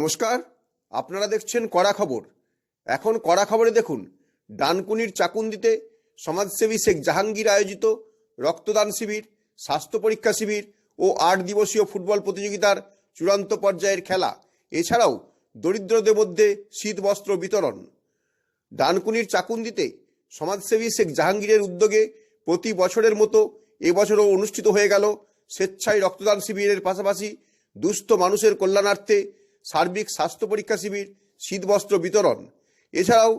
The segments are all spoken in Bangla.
নমস্কার, আপনারা দেখছেন কড়া খবর। এখন কড়া খবরে দেখুন, ডানকুনির চাকুন্দিতে সমাজসেবী শেখ জাহাঙ্গীর আয়োজিত রক্তদান শিবির, স্বাস্থ্য পরীক্ষা শিবির ও আট দিবসীয় ফুটবল প্রতিযোগিতার চূড়ান্ত পর্যায়ের খেলা। এছাড়াও দরিদ্রদের মধ্যে শীত বস্ত্র বিতরণ। ডানকুনির চাকুন্দিতে সমাজসেবী শেখ জাহাঙ্গীরের উদ্যোগে প্রতি বছরের মতো এবছরও অনুষ্ঠিত হয়ে গেল স্বেচ্ছায় রক্তদান শিবিরের পাশাপাশি দুস্থ মানুষের কল্যাণার্থে সার্বিক স্বাস্থ্য পরীক্ষা শিবির শীতবস্ত্র বিতরণ। এছাড়াও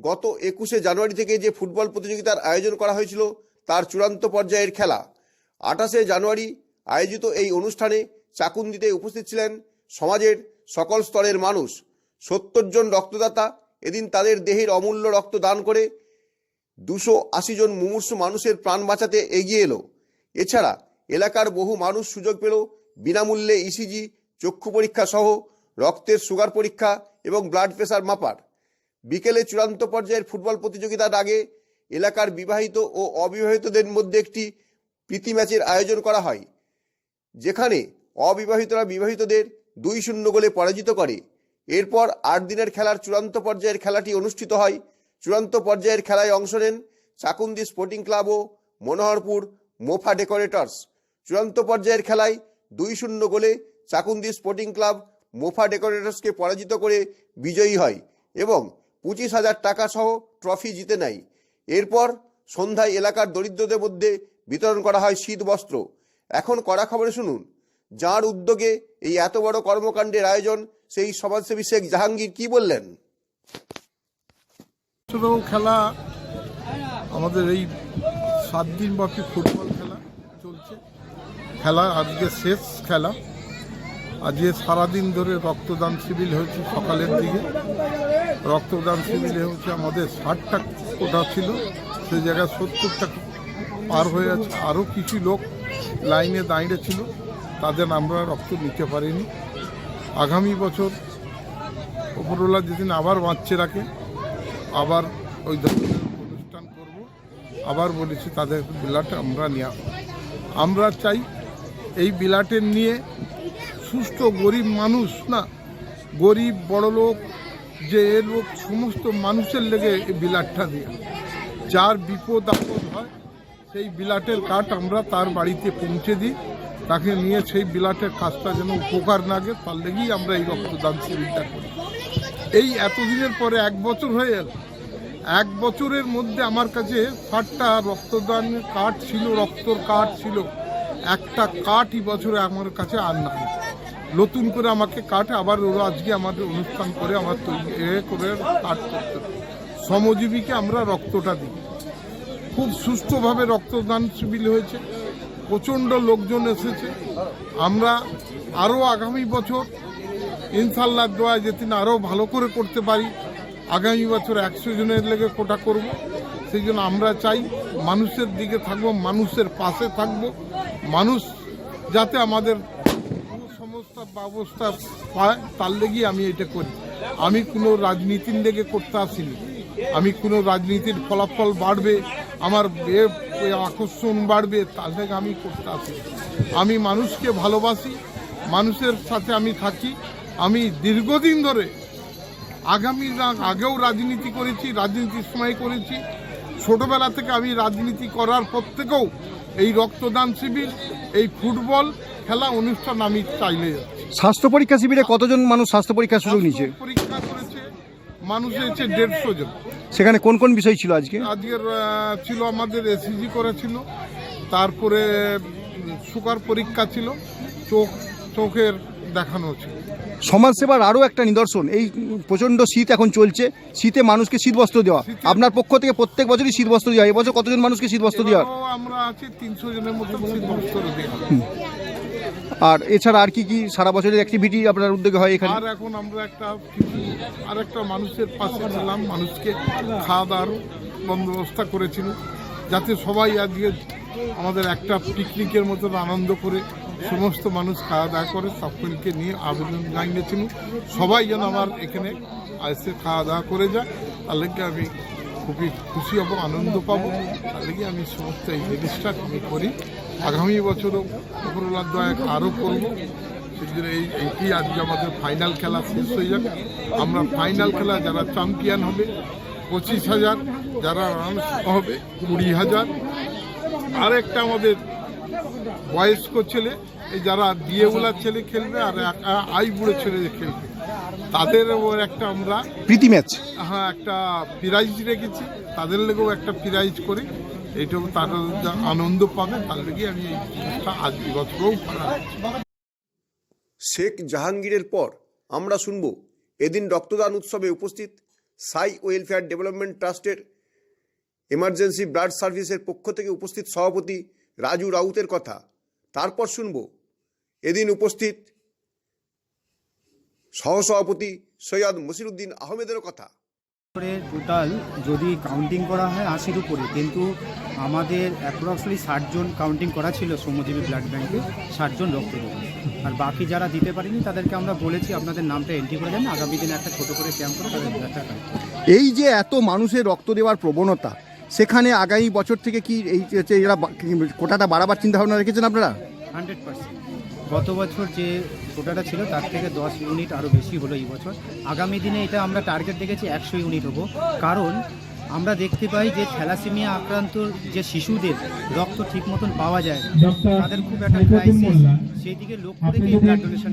গত একুশে জানুয়ারি থেকে যে ফুটবল প্রতিযোগিতার আয়োজন করা হয়েছিল, তার চূড়ান্ত পর্যায়ের খেলা। আঠাশে জানুয়ারি আয়োজিত এই অনুষ্ঠানে চাকুন্দিতে উপস্থিত ছিলেন সমাজের সকল স্তরের মানুষ। সত্তর জন রক্তদাতা এদিন তাদের দেহের অমূল্য রক্ত দান করে দুশো আশি জন মুমূর্ষু মানুষের প্রাণ বাঁচাতে এগিয়ে এলো। এছাড়া এলাকার বহু মানুষ সুযোগ পেল, বিনামূল্যে ইসিজি, চক্ষু পরীক্ষা সহ রক্তের সুগার পরীক্ষা এবং ব্লাড প্রেশার মাপার। বিকেলে চূড়ান্ত পর্যায়ের ফুটবল প্রতিযোগিতার আগে এলাকার বিবাহিত ও অবিবাহিতদের মধ্যে একটি প্রীতি ম্যাচের আয়োজন করা হয়, যেখানে অবিবাহিতরা বিবাহিতদের দুই শূন্য গোলে পরাজিত করে। এরপর আট দিনের খেলার চূড়ান্ত পর্যায়ের খেলাটি অনুষ্ঠিত হয়। চূড়ান্ত পর্যায়ের খেলায় অংশ নেন চাকুন্দি স্পোর্টিং ক্লাব ও মনোহরপুর মোফা ডেকোরেটর্স। চূড়ান্ত পর্যায়ের খেলায় দুই শূন্য গোলে চাকুন্দি স্পোর্টিং ক্লাব মোফা ডেকোরেটর্সকে পরাজিত করে বিজয়ী হয় এবং পঁচিশ হাজার টাকা সহ ট্রফি জিতে নেয়। এরপর সন্ধ্যায় এলাকার দরিদ্রদের মধ্যে বিতরণ করা হয় শীত বস্ত্র। এখন কড়া খবরে শুনুন। যার উদ্যোগে এই এত বড় কর্মকাণ্ডের আয়োজন, সেই সমাজসেবী শেখ জাহাঙ্গীর কি বললেন? খেলা, আমাদের এই সাত দিন ব্যাপী ফুটবল খেলা চলছে। খেলা আজকে শেষ খেলা। আজকে সারাদিন ধরে রক্তদান শিবির হয়েছে সকালের দিকে। রক্তদান শিবিরে হচ্ছে আমাদের ষাটটা কোটা ছিল, সেই জায়গায় সত্তরটা পার হয়ে আছে। আরও কিছু লোক লাইনে দাঁড়িয়ে ছিল, তাদের আমরা রক্ত নিতে পারিনি। আগামী বছর উপরওয়ালা যেদিন আবার বাঁচছে রাখে, আবার ওই ধরনের অনুষ্ঠান করব, আবার বলেছি তাদের বিলাট আমরা নিয়ে আমরা চাই এই বিলাটের নিয়ে সুস্থ গরিব মানুষ, না, গরিব, বড় লোক যে এ লোক, সমস্ত মানুষের লেগে এই বিলাটটা দিয়ে। যার বিপদ আপদ হয়, সেই বিলাটের কাঠ আমরা তার বাড়িতে পৌঁছে দিই। তাকে নিয়ে সেই বিলাটের কাজটা যেন উপকার লাগে তার লেগেই আমরা এই রক্তদান শিবিরটা করি। এই এতদিনের পরে এক বছর হয়ে গেল এক বছরের মধ্যে আমার কাছে ষাটটা রক্তদান কার্ড ছিল, রক্তর কার্ড ছিল। একটা কার্ডই বছরে আমার কাছে আর নাই। নতুন করে আমাকে কাঠ আবার ওরা আজকে আমাদের অনুষ্ঠান করে, আমার তৈরি এ করে কার্ড করতে। শ্রমজীবীকে আমরা রক্তটা দিই। খুব সুষ্ঠুভাবে রক্তদান শিবির হয়েছে। প্রচণ্ড লোকজন এসেছে। আমরা আরও আগামী বছর ইনশাল্লাহ দোয়া যেদিন আরও ভালো করে করতে পারি, আগামী বছর একশো জনের লেগে কোটা করব। সেই জন্য আমরা চাই মানুষের দিকে থাকব, মানুষের পাশে থাকব। মানুষ যাতে আমাদের সমস্ত ব্যবস্থা পায় তার লেগেই আমি এটা করি। আমি কোনো রাজনীতির লেগে করতে আসিনি। আমি কোনো রাজনীতির ফলাফল বাড়বে, আমার আকর্ষণ বাড়বে, তার লেগে আমি করতে আসি আমি মানুষকে ভালোবাসি, মানুষের সাথে আমি থাকি। আমি দীর্ঘদিন ধরে আগামী আগেও রাজনীতি করেছি, রাজনীতির সময় করেছি। ছোটবেলা থেকে আমি রাজনীতি করার পর থেকেও এই রক্তদান শিবির এই ফুটবল খেলা অনুষ্ঠান আমি চাইলে স্বাস্থ্য পরীক্ষা শিবিরে কতজন মানুষ স্বাস্থ্য পরীক্ষা সুযোগ নিচ্ছে পরীক্ষা করেছে মানুষ হয়েছে দেড়শো জন। সেখানে কোন কোন বিষয় ছিল আজকে? আজকের ছিল আমাদের এসিজি করেছিল তারপরে সুগার পরীক্ষা ছিল চোখ চোখের দেখানো ছিল। সমাজসেবার আরও একটা নিদর্শন। এই প্রচণ্ড শীত এখন চলছে। শীতে মানুষকে শীতবস্ত্র দেওয়া। আপনার পক্ষ থেকে প্রত্যেক বছরই শীতবস্ত্র দেওয়া হয়। এবছর কতজন মানুষকে শীতবস্ত্র দেওয়া আমরা আছি তিনশো জনের মতো শীতবস্ত্র দেওয়া আর এছাড়া আর কি কি সারা বছরের অ্যাক্টিভিটি আপনার উদ্যোগে হয় এখানে? আর এখন আমরা একটা আর একটা মানুষের পাশে ছিলাম। মানুষকে খাওয়া দাওয়ার বন্দোবস্ত করেছিল। যাতে সবাই আজকে আমাদের একটা পিকনিকের মতন আনন্দ করে সমস্ত মানুষ খাওয়া দাওয়া করে সকলকে নিয়ে আবেদন জানিয়েছিল সবাই যেন আমার এখানে আসে, খাওয়া দাওয়া করে যায়। তার লেগে আমি খুবই খুশি হব, আনন্দ পাবো। তার লেগে আমি সমস্ত এই জিনিসটা আমি করি। আগামী বছরও উপরওয়ালার দয়া আরও করব। এই, এইটি আজকে আমাদের ফাইনাল খেলা শেষ হয়ে যাবে। আমরা ফাইনাল খেলা যারা চ্যাম্পিয়ন হবে, পঁচিশ হাজার, যারা রান হবে, কুড়ি হাজার। আর একটা আমাদের বয়স্ক ছেলে যারা বিয়েগুলা ছেলে খেলবে আর আই বুড়ো ছেলে খেলবে তাদের ওর একটা আমরা প্রীতি ম্যাচ। হ্যাঁ একটা প্রাইজ রেখেছি। তাদের লেগেও একটা প্রাইজ করে। এইটাও তারা যা আনন্দ পাবে তার লেগে আমি এই জিনিসটা আজ বছরও শেখ জাহাঙ্গীরের পর আমরা শুনব এদিন রক্তদান উৎসবে উপস্থিত সাই ওয়েলফেয়ার ডেভেলপমেন্ট ট্রাস্টের এমার্জেন্সি ব্লাড সার্ভিসের পক্ষ থেকে উপস্থিত সভাপতি রাজু রাউতের কথা। তারপর শুনব এদিন উপস্থিত সহসভাপতি সৈয়দ মসিরুদ্দিন আহমেদেরও কথা। টোটাল যদি কাউন্টিং করা হয় আশির উপরে কিন্তু আমাদের অ্যাপ্রক্সলি ষাটজন কাউন্টিং করা ছিল শ্রমজীবী ব্লাড ব্যাঙ্কে ষাটজন রক্ত দেবে। আর বাকি যারা দিতে পারেনি তাদেরকে আমরা বলেছি আপনাদের নামটা এন্ট্রি করে দেন আগামী দিনে একটা ছোটো করে ক্যাম্প করে তাদের ব্লাডটা এই যে এত মানুষের রক্ত দেওয়ার প্রবণতা সেখানে আগামী বছর থেকে কি এই এরা কোটাটা বাড়াবার চিন্তা ভাবনা রেখেছেন আপনারা? হান্ড্রেড পার্সেন্ট গত বছর যে কোটাটা ছিল তার থেকে দশ ইউনিট আরও বেশি হলো এই বছর। আগামী দিনে এটা আমরা টার্গেট দেখেছি একশো ইউনিট হব। কারণ আমরা দেখতে পাই যে থ্যালাসেমিয়া আক্রান্ত যে শিশুদের রক্ত ঠিক মতন পাওয়া যায় না। তাদের খুব একটা ক্রাইসিস সেই দিকে লক্ষ্য রেখে ব্লাড ডোনেশন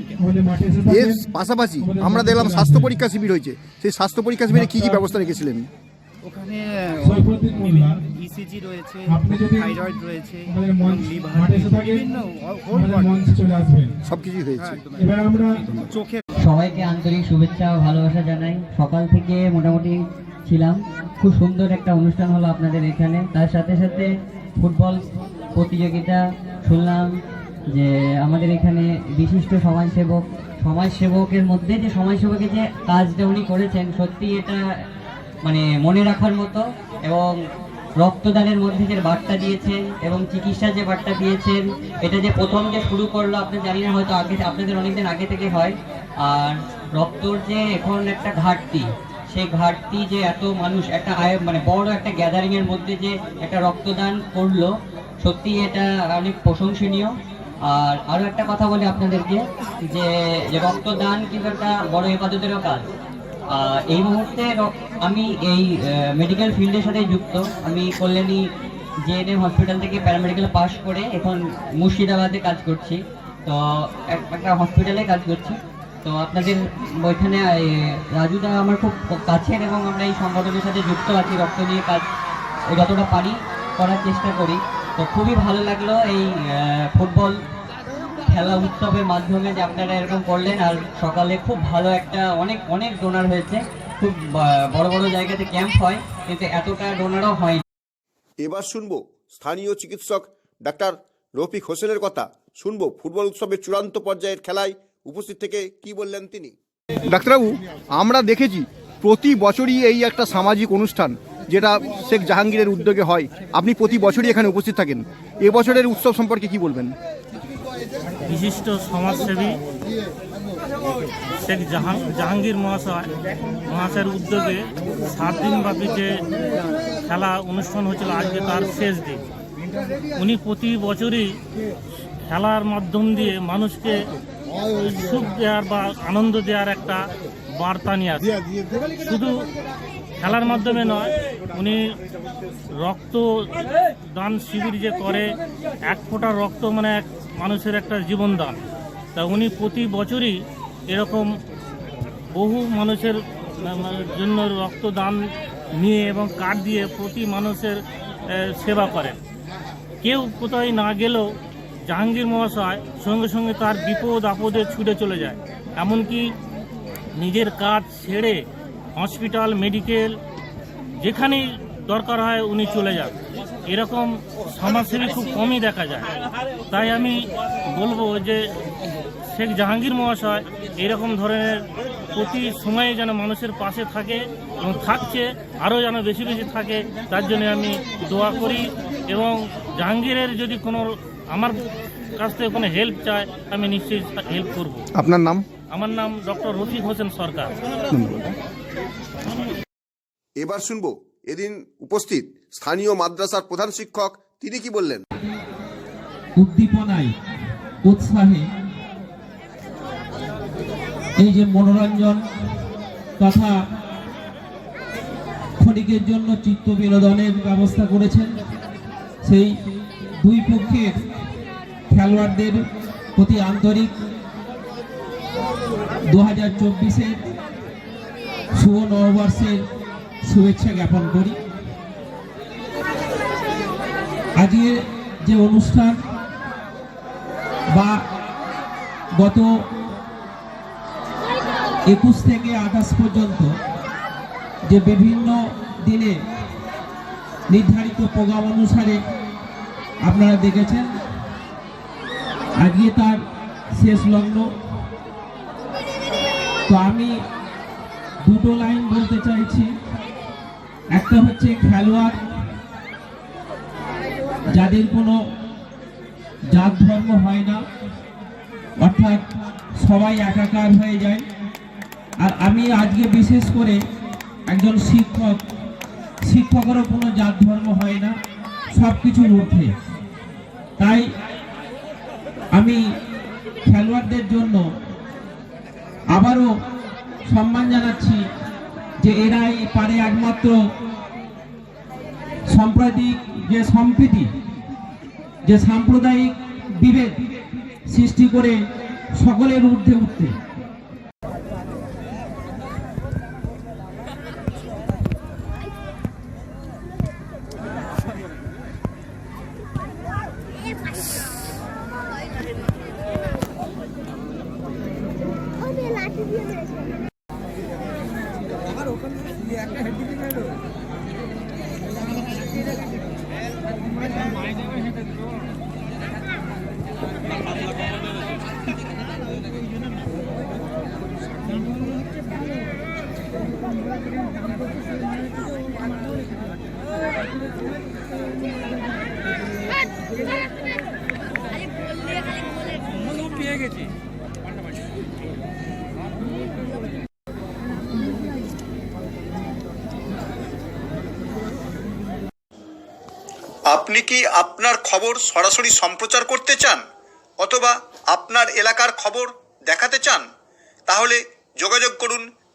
এর পাশাপাশি আমরা দেখলাম স্বাস্থ্য পরীক্ষা শিবির হয়েছে। সেই স্বাস্থ্য পরীক্ষা শিবিরে কী কী ব্যবস্থা রেখেছিলেন? ওখানে সৈফুদ্দিন রয়েছে থাইরয়েড রয়েছে লিভার বিভিন্ন সব কিছুই হয়েছে। আমরা চোখের সবাইকে আন্তরিক শুভেচ্ছা ও ভালোবাসা জানাই। সকাল থেকে মোটামুটি ছিলাম। খুব সুন্দর একটা অনুষ্ঠান হলো আপনাদের এখানে। তার সাথে সাথে ফুটবল প্রতিযোগিতা শুনলাম যে আমাদের এখানে বিশিষ্ট সমাজসেবক সমাজসেবকের মধ্যে যে সমাজসেবকের যে কাজটা উনি করেছেন সত্যি এটা মানে মনে রাখার মতো এবং রক্তদানের মধ্যে যে বার্তা দিয়েছেন এবং চিকিৎসার যে বার্তা দিয়েছেন, এটা যে প্রথম যে শুরু করল, আপনি জানি না, হয়তো আগে আপনাদের অনেকদিন আগে থেকে হয়। আর রক্তর যে এখন একটা ঘাটতি, সেই ঘাটতি যে এত মানুষ, একটা আয় মানে বড় একটা গ্যাদারিংয়ের মধ্যে যে একটা রক্তদান করল সত্যি এটা অনেক প্রশংসনীয়। আর আরও একটা কথা বলি আপনাদেরকে যে রক্তদান কিন্তু একটা বড় হেফাজতেরও কাজ। এই মুহূর্তে আমি এই মেডিকেল ফিল্ডের সাথে যুক্ত। আমি কল্যাণী জেএনএম হসপিটাল থেকে প্যারামেডিকেল পাস করে এখন মুর্শিদাবাদে কাজ করছি। তো এক- একটা হসপিটালে কাজ করছি। তো আপনাদের ওইখানে রাজুদা আমার খুব কাছের এবং আমরা এই সংগঠনের সাথে যুক্ত আছি, রক্ত নিয়ে কাজ যতটা পারি করার চেষ্টা করি। তো খুবই ভালো লাগল এই ফুটবল খেলা উৎসবের মাধ্যমে যে আপনারা এরকম করলেন আর সকালে খুব ভালো একটা অনেক অনেক ডোনার হয়েছে। খুব বড় বড় জায়গাতে ক্যাম্প হয় কিন্তু এতটা ডোনারও হয় এবার শুনব স্থানীয় চিকিৎসক ডাক্তার রফিক হোসেনের কথা। শুনব ফুটবল উৎসবের চূড়ান্ত পর্যায়ের খেলায় উপস্থিত থেকে কি বললেন তিনি। ডাক্তারবাবু আমরা দেখেছি প্রতি বছরই এই একটা সামাজিক অনুষ্ঠান যেটা শেখ জাহাঙ্গীরের উদ্যোগে হয়। আপনি প্রতি বছরই এখানে উপস্থিত থাকেন। এবছরের উৎসব সম্পর্কে কি বলবেন? বিশিষ্ট সমাজসেবী শেখ জাহাং, জাহাঙ্গীর মহাশয়। মহাশয়ের উদ্যোগে সাত দিনব্যাপী যে খেলা অনুষ্ঠান হয়েছিল, আজকে তার শেষ দিন। উনি প্রতি বছরই খেলার মাধ্যম দিয়ে মানুষকে সুখ দেওয়ার বা আনন্দ দেওয়ার একটা বার্তা নিয়ে আসে। শুধু খেলার মাধ্যমে নয়, উনি রক্ত দান শিবির যে করে, এক ফোঁটা রক্ত মানে এক মানুষের একটা জীবনদান। তা উনি প্রতি বছরই এরকম বহু মানুষের মানে, জন্য রক্তদান নিয়ে এবং কার্ড দিয়ে প্রতি মানুষের সেবা করেন। কেউ কোথায় না গেলেও জাহাঙ্গীর মহাশয় সঙ্গে সঙ্গে তার বিপদ আপদে ছুটে চলে যায়। এমনকি নিজের কাজ ছেড়ে হসপিটাল মেডিকেল যেখানেই দরকার হয় উনি চলে যান। এরকম সমাজসেবী খুব কমই দেখা যায়। তাই আমি বলব যে শেখ জাহাঙ্গীর মহাশয় এরকম ধরনের প্রতি সময়ে যেন মানুষের পাশে থাকে এবং থাকছে আরও যেন বেশি বেশি থাকে তার জন্য আমি দোয়া করি এবং জাহাঙ্গীরের যদি কোনো আমার কাছ থেকে কোনো হেল্প চায় আমি নিশ্চয়ই হেল্প করব। আপনার নাম? আমার নাম ডক্টর রফিক হোসেন সরকার। এবার শুনব এদিন উপস্থিত স্থানীয় মাদ্রাসার প্রধান শিক্ষক তিনি কি বললেন? উদ্দীপনায়, উৎসাহে এই যে মনোরঞ্জন তথা ক্ষণিকের জন্য চিত্ত বিনোদনের ব্যবস্থা করেছেন, সেই দুই পক্ষের খেলোয়াড়দের প্রতি আন্তরিক দু হাজার চব্বিশের শুভ নববর্ষের শুভেচ্ছা জ্ঞাপন করি। আজকের যে অনুষ্ঠান বা গত একুশ থেকে আঠাশ পর্যন্ত যে বিভিন্ন দিনে নির্ধারিত প্রোগ্রাম অনুসারে আপনারা দেখেছেন, আজকে তার শেষ লগ্ন। তো আমি দুটো লাইন বলতে একটা হচ্ছে খেলোয়াড় যাদের কোনো জাত ধর্ম হয় না, অর্থাৎ সবাই একাকার হয়ে যায়। আর আমি আজকে বিশেষ করে একজন শিক্ষক, শিক্ষকেরও কোনো জাত ধর্ম হয় না সব কিছুর ঊর্ধ্বে। তাই আমি খেলোয়াড়দের জন্য আবারও সম্মান জানাচ্ছি যে এরাই পারে একমাত্র সাম্প্রদায়িক যে সম্প্রীতি যে সাম্প্রদায়িক বিভেদ সৃষ্টি করে সকলের ঊর্ধ্বে উঠতে। আপনি কি আপনার খবর সরাসরি সম্প্রচার করতে চান অথবা আপনার এলাকার খবর দেখাতে চান? তাহলে যোগাযোগ করুন